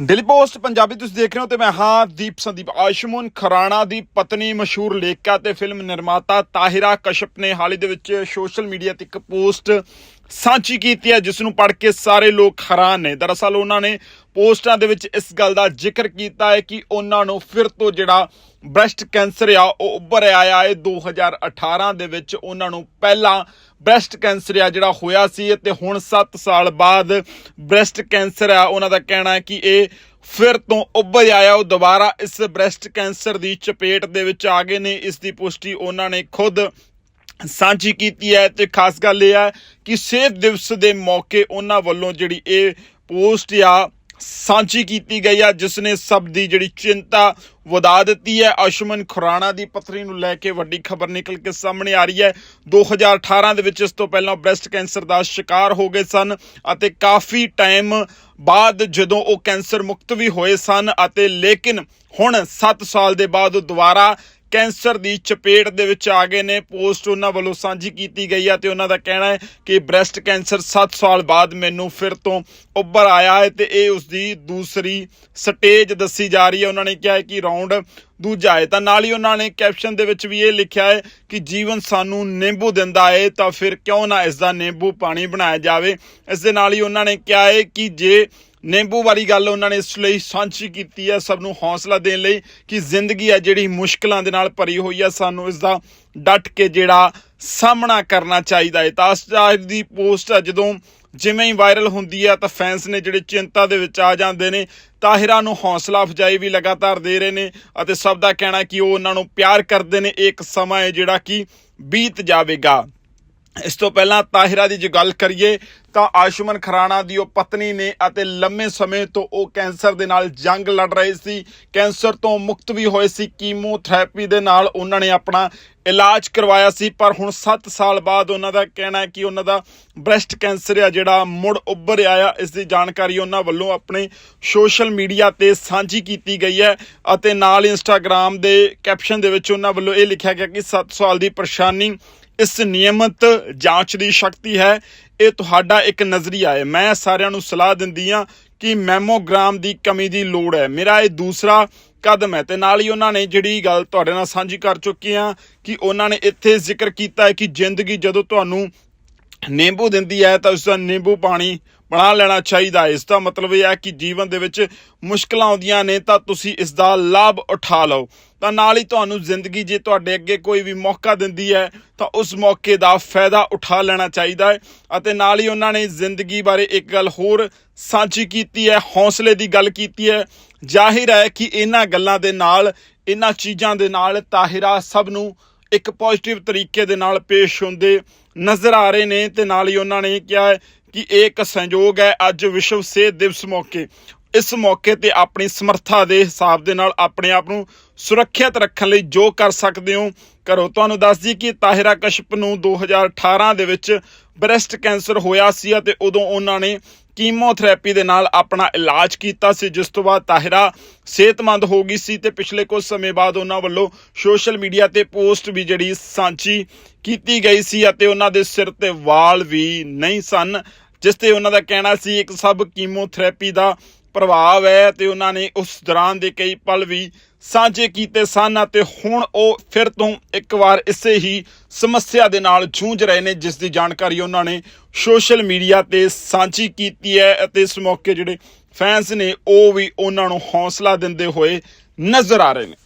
Daily post, Punjabi ਤੁਸੀਂ ਦੇਖ ਰਹੇ ਹੋ ਤੇ ਮੈਂ ਹਾਂ ਦੀਪ ਸੰਦੀਪ। ਆਯੁਸ਼ਮਾਨ ਖਰਾਣਾ ਦੀ ਪਤਨੀ ਮਸ਼ਹੂਰ ਲੇਖਿਕਾ ਤੇ ਫਿਲਮ ਨਿਰਮਾਤਾ ਤਾਹਿਰਾ ਕਸ਼ਪ ਨੇ ਹਾਲ ਹੀ ਦੇ ਵਿੱਚ ਸੋਸ਼ਲ ਮੀਡੀਆ ਤੇ ਇੱਕ ਪੋਸਟ ਸਾਂਝੀ ਕੀਤੀ ਹੈ, ਜਿਸ ਨੂੰ ਪੜ੍ਹ ਕੇ ਸਾਰੇ ਲੋਕ ਹੈਰਾਨ ਨੇ। ਦਰਅਸਲ ਉਹਨਾਂ ਨੇ ਪੋਸਟਾਂ ਦੇ ਵਿੱਚ ਇਸ ਗੱਲ ਦਾ ਜ਼ਿਕਰ ਕੀਤਾ ਹੈ ਕਿ ਉਹਨਾਂ ਨੂੰ ਫਿਰ ਤੋਂ ਜਿਹੜਾ ਬ੍ਰੈਸਟ ਕੈਂਸਰ ਆ, ਉਹ ਉੱਭਰ ਆਇਆ ਹੈ। 2018 ਦੇ ਵਿੱਚ ਉਹਨਾਂ ਨੂੰ ਪਹਿਲਾਂ ਬ੍ਰੈਸਟ ਕੈਂਸਰ ਆ ਜਿਹੜਾ ਹੋਇਆ ਸੀ ਤੇ ਹੁਣ 7 ਸਾਲ ਬਾਅਦ ਬ੍ਰੈਸਟ ਕੈਂਸਰ ਆ। ਉਹਨਾਂ ਦਾ ਕਹਿਣਾ ਹੈ ਕਿ ਇਹ ਫਿਰ ਤੋਂ ਉੱਭਰ ਆਇਆ, ਉਹ ਦੁਬਾਰਾ ਇਸ ਬ੍ਰੈਸਟ ਕੈਂਸਰ ਦੀ ਚਪੇਟ ਦੇ ਵਿੱਚ ਆ ਗਏ ਨੇ। ਇਸ ਦੀ ਪੁਸ਼ਟੀ ਉਹਨਾਂ ਨੇ ਖੁਦ ਸਾਂਝੀ ਕੀਤੀ ਹੈ ਤੇ ਖਾਸ ਗੱਲ ਇਹ ਹੈ ਕਿ ਸਿਹਤ ਦਿਵਸ ਦੇ ਮੌਕੇ ਉਹਨਾਂ ਵੱਲੋਂ ਜਿਹੜੀ ਇਹ ਪੋਸਟ ਆ ਸਾਂਝੀ ਕੀਤੀ ਗਈ ਆ ਜਿਸ ਨੇ ਸਭ ਦੀ ਜਿਹੜੀ ਚਿੰਤਾ ਵਧਾ ਦਿੱਤੀ ਹੈ। ਆਯੁਸ਼ਮਨ ਖੁਰਾਣਾ ਦੀ ਪਤਨੀ ਨੂੰ ਲੈ ਕੇ ਵੱਡੀ ਖਬਰ ਨਿਕਲ ਕੇ ਸਾਹਮਣੇ ਆ ਰਹੀ ਹੈ। 2018 ਦੇ ਵਿੱਚ ਇਸ ਤੋਂ ਪਹਿਲਾਂ ਬ੍ਰੈਸਟ ਕੈਂਸਰ ਦਾ ਸ਼ਿਕਾਰ ਹੋ ਗਏ ਸਨ ਅਤੇ ਕਾਫੀ ਟਾਈਮ ਬਾਅਦ ਜਦੋਂ ਉਹ ਕੈਂਸਰ ਮੁਕਤ ਵੀ ਹੋਏ ਸਨ ਅਤੇ ਲੇਕਿਨ ਹੁਣ 7 ਸਾਲ ਦੇ ਬਾਅਦ ਉਹ ਦੁਬਾਰਾ ਕੈਂਸਰ ਦੀ ਚਪੇਟ ਦੇ ਵਿੱਚ ਆ ਗਏ ਨੇ। ਪੋਸਟ ਉਹਨਾਂ ਵੱਲੋਂ ਸਾਂਝੀ ਕੀਤੀ ਗਈ ਹੈ ਤੇ ਉਹਨਾਂ ਦਾ ਕਹਿਣਾ ਹੈ ਕਿ ਬ੍ਰੈਸਟ ਕੈਂਸਰ 7 ਸਾਲ ਬਾਅਦ ਮੈਨੂੰ ਫਿਰ ਤੋਂ ਉੱਭਰ ਆਇਆ ਹੈ ਤੇ ਇਹ ਉਸ ਦੀ ਦੂਸਰੀ ਸਟੇਜ ਦੱਸੀ ਜਾ ਰਹੀ ਹੈ। ਉਹਨਾਂ ਨੇ ਕਿਹਾ ਹੈ ਕਿ ਰਾਉਂਡ ਦੂਜਾ ਹੈ। ਤਾਂ ਨਾਲ ਹੀ ਉਹਨਾਂ ਨੇ ਕੈਪਸ਼ਨ ਦੇ ਵਿੱਚ ਵੀ ਇਹ ਲਿਖਿਆ ਹੈ ਕਿ ਜੀਵਨ ਸਾਨੂੰ ਨਿੰਬੂ ਦਿੰਦਾ ਹੈ ਤਾਂ ਫਿਰ ਕਿਉਂ ਨਾ ਇਸ ਦਾ ਨਿੰਬੂ ਪਾਣੀ ਬਣਾਇਆ ਜਾਵੇ। ਇਸ ਦੇ ਨਾਲ ਹੀ ਉਹਨਾਂ ਨੇ ਕਿਹਾ ਹੈ ਕਿ ਜੇ ਨਿੰਬੂ ਵਾਲੀ ਗੱਲ ਉਹਨਾਂ ਨੇ ਇਸ ਲਈ ਸਾਂਝੀ ਕੀਤੀ ਹੈ, ਸਭ ਨੂੰ ਹੌਸਲਾ ਦੇਣ ਲਈ ਕਿ ਜ਼ਿੰਦਗੀ ਹੈ ਜਿਹੜੀ ਮੁਸ਼ਕਲਾਂ ਦੇ ਨਾਲ ਭਰੀ ਹੋਈ ਹੈ, ਸਾਨੂੰ ਇਸ ਦਾ ਡਟ ਕੇ ਜਿਹੜਾ ਸਾਹਮਣਾ ਕਰਨਾ ਚਾਹੀਦਾ ਹੈ। ਤਾਂ ਇਸ ਦੀ ਪੋਸਟ ਜਦੋਂ ਜਿਵੇਂ ਹੀ ਵਾਇਰਲ ਹੁੰਦੀ ਹੈ ਤਾਂ ਫੈਨਸ ਨੇ ਜਿਹੜੇ ਚਿੰਤਾ ਦੇ ਵਿੱਚ ਆ ਜਾਂਦੇ ਨੇ, ਤਾਹਿਰਾ ਨੂੰ ਹੌਸਲਾ ਅਫਜਾਈ ਵੀ ਲਗਾਤਾਰ ਦੇ ਰਹੇ ਨੇ ਅਤੇ ਸਭ ਦਾ ਕਹਿਣਾ ਕਿ ਉਹ ਉਹਨਾਂ ਨੂੰ ਪਿਆਰ ਕਰਦੇ ਨੇ। ਇਹ ਇੱਕ ਸਮਾਂ ਹੈ ਜਿਹੜਾ ਕਿ ਬੀਤ ਜਾਵੇਗਾ। ਇਸ ਤੋਂ ਪਹਿਲਾਂ ਤਾਹਿਰਾ ਦੀ ਜੇ ਗੱਲ ਕਰੀਏ, ਤਾਂ ਆਯੁਸ਼ਮਨ ਖਰਾਣਾ ਦੀ ਉਹ ਪਤਨੀ ਨੇ ਅਤੇ ਲੰਮੇ ਸਮੇਂ ਤੋਂ ਉਹ ਕੈਂਸਰ ਦੇ ਨਾਲ ਜੰਗ ਲੜ ਰਹੇ ਸੀ। ਕੈਂਸਰ ਤੋਂ ਮੁਕਤ ਵੀ ਹੋਏ ਸੀ। ਕੀਮੋਥੈਰੇਪੀ ਦੇ ਨਾਲ ਉਹਨਾਂ ਨੇ ਆਪਣਾ ਇਲਾਜ ਕਰਵਾਇਆ ਸੀ। ਪਰ ਹੁਣ 7 ਸਾਲ ਬਾਅਦ ਉਹਨਾਂ ਦਾ ਕਹਿਣਾ ਹੈ ਕਿ ਉਹਨਾਂ ਦਾ ਬ੍ਰੈਸਟ ਕੈਂਸਰ ਆ ਜਿਹੜਾ ਮੁੜ ਉੱਭਰ ਆਇਆ। ਇਸ ਦੀ ਜਾਣਕਾਰੀ ਉਹਨਾਂ ਵੱਲੋਂ ਆਪਣੇ ਸੋਸ਼ਲ ਮੀਡੀਆ ਤੇ ਸਾਂਝੀ ਕੀਤੀ ਗਈ ਹੈ ਅਤੇ ਨਾਲ ਇੰਸਟਾਗ੍ਰam ਦੇ ਕੈਪਸ਼ਨ ਦੇ ਵਿੱਚ ਉਹਨਾਂ ਵੱਲੋਂ ਇਹ ਲਿਖਿਆ ਗਿਆ ਕਿ 7 ਸਾਲ ਦੀ ਪਰੇਸ਼ਾਨੀ ਇਸ ਨਿਯਮਿਤ ਜਾਂਚ ਦੀ ਸ਼ਕਤੀ ਹੈ। ਇਹ ਤੁਹਾਡਾ ਇੱਕ ਨਜ਼ਰੀਆ ਹੈ। ਮੈਂ ਸਾਰਿਆਂ ਨੂੰ ਸਲਾਹ ਦਿੰਦੀ ਆ ਕਿ ਮੈਮੋਗ੍ਰਾਮ ਦੀ ਕਮੀ ਦੀ ਲੋੜ ਹੈ। ਮੇਰਾ ਇਹ ਦੂਸਰਾ ਕਦਮ ਹੈ ਤੇ ਨਾਲ ਹੀ ਉਹਨਾਂ ਨੇ ਜਿਹੜੀ ਗੱਲ ਤੁਹਾਡੇ ਨਾਲ ਸਾਂਝੀ ਕਰ ਚੁੱਕੀ ਆ ਕਿ ਉਹਨਾਂ ਨੇ ਇੱਥੇ ਜ਼ਿਕਰ ਕੀਤਾ ਹੈ ਕਿ ਜ਼ਿੰਦਗੀ ਜਦੋਂ ਤੁਹਾਨੂੰ ਨਿੰਬੂ ਦਿੰਦੀ ਹੈ ਤਾਂ ਉਸ ਦਾ ਨਿੰਬੂ ਪਾਣੀ ਬਣਾ ਲੈਣਾ ਚਾਹੀਦਾ। ਹੈ ਇਸ ਦਾ ਮਤਲਬ ਇਹ ਹੈ ਕਿ ਜੀਵਨ ਦੇ ਵਿੱਚ ਮੁਸ਼ਕਲਾਂ ਆਉਂਦੀਆਂ ਨੇ ਤਾਂ ਤੁਸੀਂ ਇਸ ਦਾ ਲਾਭ ਉਠਾ ਲਓ। ਤਾਂ ਨਾਲ ਹੀ ਤੁਹਾਨੂੰ ਜ਼ਿੰਦਗੀ ਜੇ ਤੁਹਾਡੇ ਅੱਗੇ ਕੋਈ ਵੀ ਮੌਕਾ ਦਿੰਦੀ ਹੈ, ਤਾਂ ਉਸ ਮੌਕੇ ਦਾ ਫਾਇਦਾ ਉਠਾ ਲੈਣਾ ਚਾਹੀਦਾ ਹੈ। ਅਤੇ ਨਾਲ ਹੀ ਉਹਨਾਂ ਨੇ ਜ਼ਿੰਦਗੀ ਬਾਰੇ ਇੱਕ ਗੱਲ ਹੋਰ ਸਾਂਝੀ ਕੀਤੀ ਹੈ, ਹੌਸਲੇ ਦੀ ਗੱਲ ਕੀਤੀ ਹੈ। ਜ਼ਾਹਿਰ ਹੈ ਕਿ ਇਹਨਾਂ ਗੱਲਾਂ ਦੇ ਨਾਲ, ਇਹਨਾਂ ਚੀਜ਼ਾਂ ਦੇ ਨਾਲ ਤਾਹਿਰਾ ਸਭ ਨੂੰ ਇੱਕ ਪੋਜ਼ਿਟਿਵ ਤਰੀਕੇ ਦੇ ਨਾਲ ਪੇਸ਼ ਹੁੰਦੇ ਨਜ਼ਰ ਆ ਰਹੇ ਨੇ। ਤੇ ਨਾਲ ਹੀ ਉਹਨਾਂ ਨੇ ਕਿਹਾ ਕਿ ਇਹ ਇੱਕ ਸੰਯੋਗ ਹੈ ਅੱਜ ਵਿਸ਼ਵ ਸਿਹਤ ਦਿਵਸ ਮੌਕੇ। ਇਸ ਮੌਕੇ ਤੇ ਆਪਣੀ ਸਮਰੱਥਾ ਦੇ ਹਿਸਾਬ ਦੇ ਨਾਲ ਆਪਣੇ ਆਪ ਨੂੰ ਸੁਰੱਖਿਅਤ ਰੱਖਣ ਲਈ ਜੋ ਕਰ ਸਕਦੇ ਹੋ ਕਰੋ। ਤੁਹਾਨੂੰ ਦੱਸ ਦਈਏ ਕਿ ਤਾਹਿਰਾ ਕਸ਼ਪ ਨੂੰ 2018 ਦੇ ਵਿੱਚ ਬ੍ਰੈਸਟ ਕੈਂਸਰ ਹੋਇਆ ਸੀ ਅਤੇ ਉਦੋਂ ਉਹਨਾਂ ਨੇ ਕੀਮੋਥੈਰੇਪੀ ਦੇ ਨਾਲ ਆਪਣਾ ਇਲਾਜ ਕੀਤਾ ਸੀ, ਜਿਸ ਤੋਂ ਬਾਅਦ ਤਾਹਿਰਾ ਸਿਹਤਮੰਦ ਹੋ ਗਈ ਸੀ ਤੇ ਪਿਛਲੇ ਕੁਝ ਸਮੇਂ ਬਾਅਦ ਉਹਨਾਂ ਵੱਲੋਂ ਸੋਸ਼ਲ ਮੀਡੀਆ ਤੇ ਪੋਸਟ ਵੀ ਜਿਹੜੀ ਸਾਂਝੀ ਕੀਤੀ ਗਈ ਸੀ ਅਤੇ ਉਹਨਾਂ ਦੇ ਸਿਰ ਤੇ ਵਾਲ ਵੀ ਨਹੀਂ ਸਨ। ਜਿਸ ਤੇ ਉਹਨਾਂ ਦਾ ਕਹਿਣਾ ਸੀ, ਇੱਕ ਸਭ ਕੀਮੋਥੈਰੇਪੀ ਦਾ ਪ੍ਰਭਾਵ ਹੈ ਤੇ ਉਹਨਾਂ ਨੇ ਉਸ ਦੌਰਾਨ ਦੇ ਕਈ ਪਲ ਵੀ ਸਾਂਝੇ ਕੀਤੇ ਸਨ ਅਤੇ ਹੁਣ ਉਹ ਫਿਰ ਤੋਂ ਇੱਕ ਵਾਰ ਇਸੇ ਹੀ ਸਮੱਸਿਆ ਦੇ ਨਾਲ ਜੂਝ ਰਹੇ ਨੇ, ਜਿਸ ਦੀ ਜਾਣਕਾਰੀ ਉਹਨਾਂ ਨੇ ਸੋਸ਼ਲ ਮੀਡੀਆ ਤੇ ਸਾਂਝੀ ਕੀਤੀ ਹੈ ਅਤੇ ਇਸ ਮੌਕੇ ਜਿਹੜੇ ਫੈਨਸ ਨੇ, ਉਹ ਵੀ ਉਹਨਾਂ ਨੂੰ ਹੌਸਲਾ ਦਿੰਦੇ ਹੋਏ ਨਜ਼ਰ ਆ ਰਹੇ ਨੇ।